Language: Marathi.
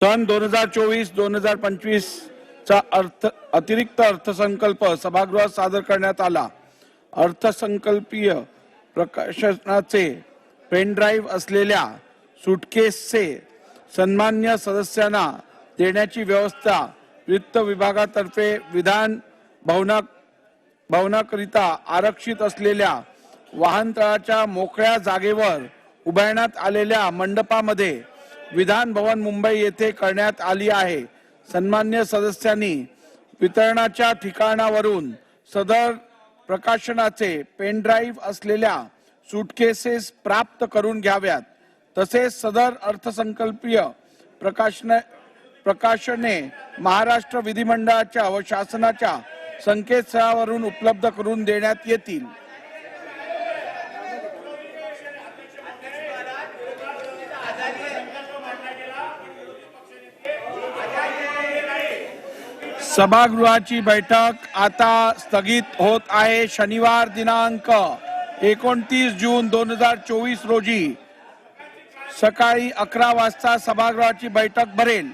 सन दोन हजार चोवीस दोन हजार पंचवीस चा अर्थ अतिरिक्त अर्थसंकल्प सभागृहात सादर करण्यात आला. अर्थसंकल्पीय प्रकाशनाचे पेनड्राईव्ह असलेल्या सुटकेसचे सन्मान्य सदस्यांना देण्याची व्यवस्था वित्त विभागातर्फे विधान भवना भवनाकरिता आरक्षित असलेल्या वाहनतळाच्या मोकळ्या जागेवर उभारण्यात आलेल्या मंडपामध्ये विधान भवन मुंबई येथे करण्यात आली आहे. सन्मान्य सदस्यांनी वितरणाच्या ठिकाणावरून सदर प्रकाशनाचे पेनड्राईव्ह असलेल्या सुटकेसेस प्राप्त करून घ्याव्यात. तसेच सदर अर्थसंकल्पीय प्रकाशन प्रकाशने महाराष्ट्र विधिमंडळाच्या व शासनाच्या संकेतस्थळावरून उपलब्ध करून देण्यात येतील. सभागृहाची बैठक आता स्थगित होत आहे. शनिवार दिनांक एकोणतीस जून दोन हजार चोवीस रोजी सकाळी अकरा वाजता सभागृहाची बैठक भरेल.